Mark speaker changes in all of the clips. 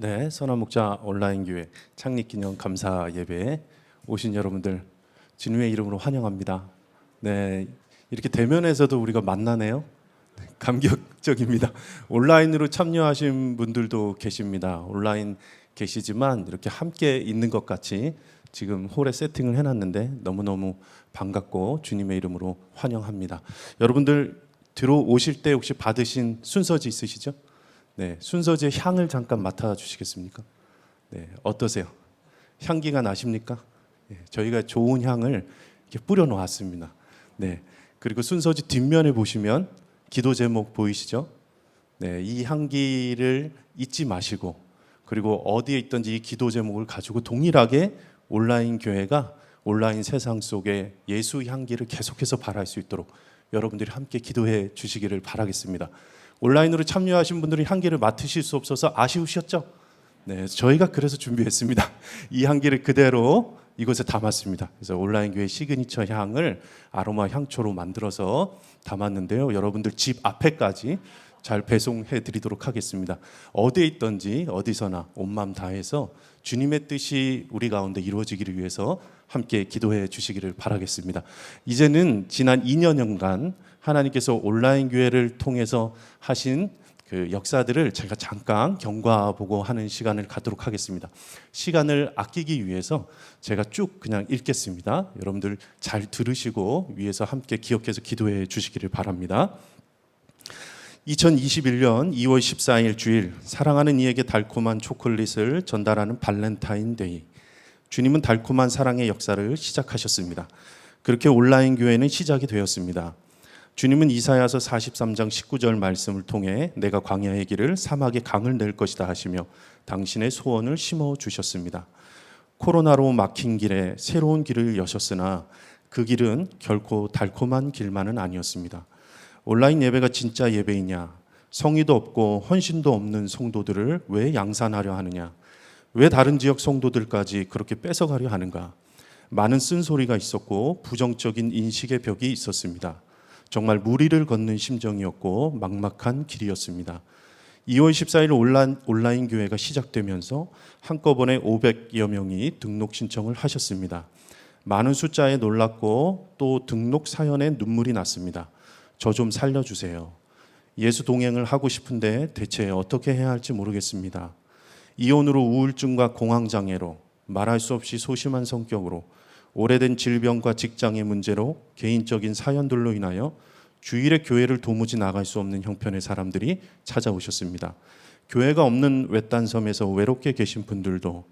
Speaker 1: 네, 선한 목자 온라인 교회 창립 기념 감사 예배에 오신 여러분들 진우의 이름으로 환영합니다. 네, 이렇게 대면에서도 우리가 만나네요. 네, 감격적입니다. 온라인으로 참여하신 분들도 계십니다. 온라인 계시지만 이렇게 함께 있는 것 같이 지금 홀에 세팅을 해놨는데 너무너무 반갑고 주님의 이름으로 환영합니다. 여러분들 들어오실 때 혹시 받으신 순서지 있으시죠? 네, 순서지의 향을 잠깐 맡아 주시겠습니까? 네, 어떠세요? 향기가 나십니까? 네, 저희가 좋은 향을 이렇게 뿌려 놓았습니다. 네, 그리고 순서지 뒷면에 보시면 기도 제목 보이시죠? 네, 이 향기를 잊지 마시고 그리고 어디에 있든지 이 기도 제목을 가지고 동일하게 온라인 교회가 온라인 세상 속에 예수 향기를 계속해서 발할 수 있도록 여러분들이 함께 기도해 주시기를 바라겠습니다. 온라인으로 참여하신 분들이 향기를 맡으실 수 없어서 아쉬우셨죠? 네, 저희가 그래서 준비했습니다. 이 향기를 그대로 이곳에 담았습니다. 그래서 온라인 교회 시그니처 향을 아로마 향초로 만들어서 담았는데요. 여러분들 집 앞에까지 잘 배송해 드리도록 하겠습니다. 어디에 있든지 어디서나 온 마음 다해서 주님의 뜻이 우리 가운데 이루어지기를 위해서 함께 기도해 주시기를 바라겠습니다. 이제는 지난 2년여간 하나님께서 온라인 교회를 통해서 하신 그 역사들을 제가 잠깐 경과보고 하는 시간을 갖도록 하겠습니다. 시간을 아끼기 위해서 제가 쭉 그냥 읽겠습니다. 여러분들 잘 들으시고 위에서 함께 기억해서 기도해 주시기를 바랍니다. 2021년 2월 14일 주일 사랑하는 이에게 달콤한 초콜릿을 전달하는 발렌타인데이 주님은 달콤한 사랑의 역사를 시작하셨습니다. 그렇게 온라인 교회는 시작이 되었습니다. 주님은 이사야서 43장 19절 말씀을 통해 내가 광야의 길을 사막의 강을 낼 것이다 하시며 당신의 소원을 심어 주셨습니다. 코로나로 막힌 길에 새로운 길을 여셨으나 그 길은 결코 달콤한 길만은 아니었습니다. 온라인 예배가 진짜 예배이냐? 성의도 없고 헌신도 없는 성도들을 왜 양산하려 하느냐? 왜 다른 지역 성도들까지 그렇게 뺏어가려 하는가? 많은 쓴소리가 있었고 부정적인 인식의 벽이 있었습니다. 정말 무리를 걷는 심정이었고 막막한 길이었습니다. 2월 14일 온라인, 온라인 교회가 시작되면서 한꺼번에 500여 명이 등록 신청을 하셨습니다. 많은 숫자에 놀랐고 또 등록 사연에 눈물이 났습니다. 저 좀 살려주세요. 예수 동행을 하고 싶은데 대체 어떻게 해야 할지 모르겠습니다. 이혼으로 우울증과 공황장애로 말할 수 없이 소심한 성격으로 오래된 질병과 직장의 문제로 개인적인 사연들로 인하여 주일에 교회를 도무지 나갈 수 없는 형편의 사람들이 찾아오셨습니다. 교회가 없는 외딴 섬에서 외롭게 계신 분들도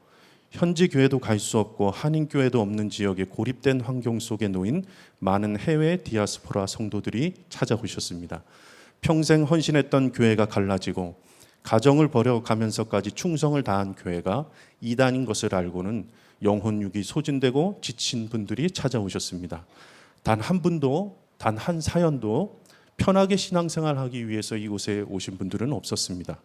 Speaker 1: 현지 교회도 갈 수 없고 한인 교회도 없는 지역에 고립된 환경 속에 놓인 많은 해외 디아스포라 성도들이 찾아오셨습니다. 평생 헌신했던 교회가 갈라지고 가정을 버려가면서까지 충성을 다한 교회가 이단인 것을 알고는 영혼육이 소진되고 지친 분들이 찾아오셨습니다. 단 한 분도 단 한 사연도 편하게 신앙생활하기 위해서 이곳에 오신 분들은 없었습니다.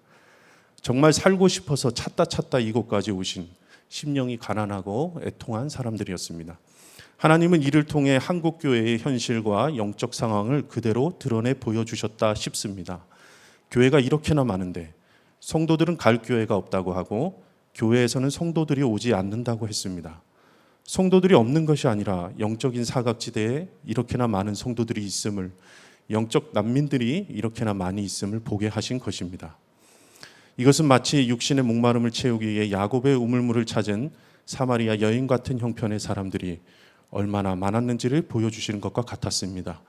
Speaker 1: 정말 살고 싶어서 찾다 찾다 이곳까지 오신 심령이 가난하고 애통한 사람들이었습니다. 하나님은 이를 통해 한국 교회의 현실과 영적 상황을 그대로 드러내 보여주셨다 싶습니다. 교회가 이렇게나 많은데 성도들은 갈 교회가 없다고 하고 교회에서는 성도들이 오지 않는다고 했습니다. 성도들이 없는 것이 아니라 영적인 사각지대에 이렇게나 많은 성도들이 있음을 영적 난민들이 이렇게나 많이 있음을 보게 하신 것입니다. 이것은 마치 육신의 목마름을 채우기 위해 야곱의 우물물을 찾은 사마리아 여인 같은 형편의 사람들이 얼마나 많았는지를 보여주시는 것과 같았습니다.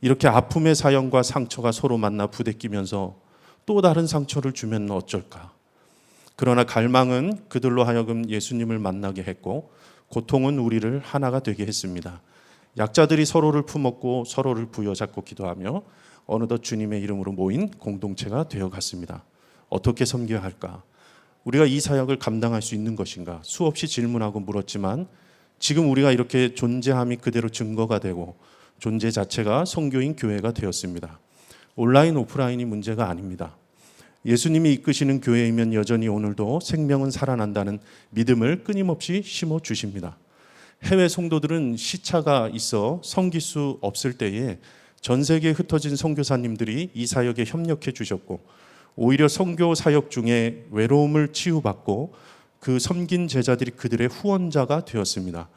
Speaker 1: 이렇게 아픔의 사연과 상처가 서로 만나 부대끼면서 또 다른 상처를 주면 어쩔까? 그러나 갈망은 그들로 하여금 예수님을 만나게 했고 고통은 우리를 하나가 되게 했습니다. 약자들이 서로를 품었고 서로를 부여잡고 기도하며 어느덧 주님의 이름으로 모인 공동체가 되어 갔습니다. 어떻게 섬겨야 할까? 우리가 이 사역을 감당할 수 있는 것인가? 수없이 질문하고 물었지만 지금 우리가 이렇게 존재함이 그대로 증거가 되고 존재 자체가 성교인 교회가 되었습니다. 온라인 오프라인이 문제가 아닙니다. 예수님이 이끄시는 교회이면 여전히 오늘도 생명은 살아난다는 믿음을 끊임없이 심어 주십니다. 해외 성도들은 시차가 있어 섬길 수 없을 때에 전 세계에 흩어진 선교사님들이 이 사역에 협력해 주셨고 오히려 선교 사역 중에 외로움을 치유받고 그 섬긴 제자들이 그들의 후원자가 되었습니다.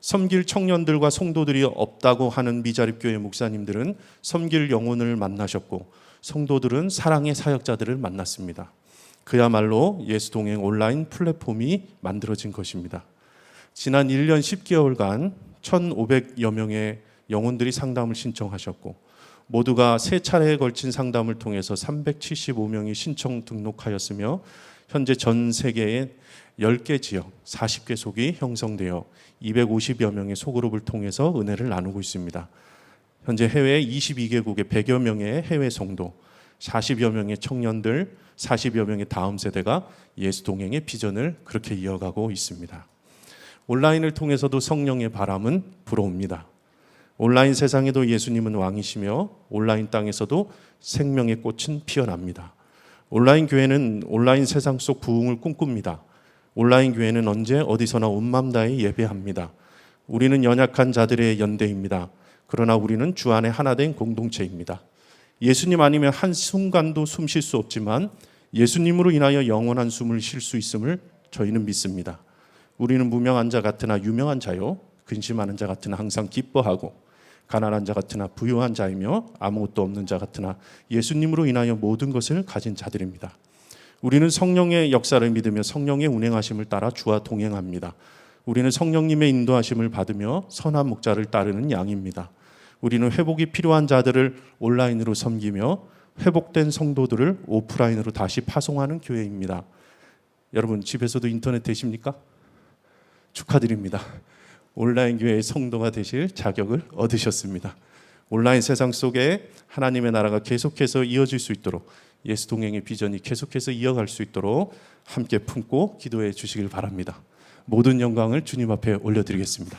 Speaker 1: 섬길 청년들과 성도들이 없다고 하는 미자립 교회 목사님들은 섬길 영혼을 만나셨고 성도들은 사랑의 사역자들을 만났습니다. 그야말로 예수 동행 온라인 플랫폼이 만들어진 것입니다. 지난 1년 10개월간 1,500여 명의 영혼들이 상담을 신청하셨고 모두가 세 차례에 걸친 상담을 통해서 375명이 신청 등록하였으며 현재 전 세계에 10개 지역 40개 속이 형성되어 250여 명의 소그룹을 통해서 은혜를 나누고 있습니다. 현재 해외 22개국의 100여 명의 해외 성도, 40여 명의 청년들, 40여 명의 다음 세대가 예수 동행의 비전을 그렇게 이어가고 있습니다. 온라인을 통해서도 성령의 바람은 불어옵니다. 온라인 세상에도 예수님은 왕이시며 온라인 땅에서도 생명의 꽃은 피어납니다. 온라인 교회는 온라인 세상 속 부흥을 꿈꿉니다. 온라인 교회는 언제 어디서나 온맘 다해 예배합니다. 우리는 연약한 자들의 연대입니다. 그러나 우리는 주 안에 하나 된 공동체입니다. 예수님 아니면 한 순간도 숨 쉴 수 없지만 예수님으로 인하여 영원한 숨을 쉴 수 있음을 저희는 믿습니다. 우리는 무명한 자 같으나 유명한 자요 근심하는 자 같으나 항상 기뻐하고 가난한 자 같으나 부유한 자이며 아무것도 없는 자 같으나 예수님으로 인하여 모든 것을 가진 자들입니다. 우리는 성령의 역사를 믿으며 성령의 운행하심을 따라 주와 동행합니다. 우리는 성령님의 인도하심을 받으며 선한 목자를 따르는 양입니다. 우리는 회복이 필요한 자들을 온라인으로 섬기며 회복된 성도들을 오프라인으로 다시 파송하는 교회입니다. 여러분 집에서도 인터넷 되십니까? 축하드립니다. 온라인 교회의 성도가 되실 자격을 얻으셨습니다. 온라인 세상 속에 하나님의 나라가 계속해서 이어질 수 있도록 예수 동행의 비전이 계속해서 이어갈 수 있도록 함께 품고 기도해 주시길 바랍니다. 모든 영광을 주님 앞에 올려드리겠습니다.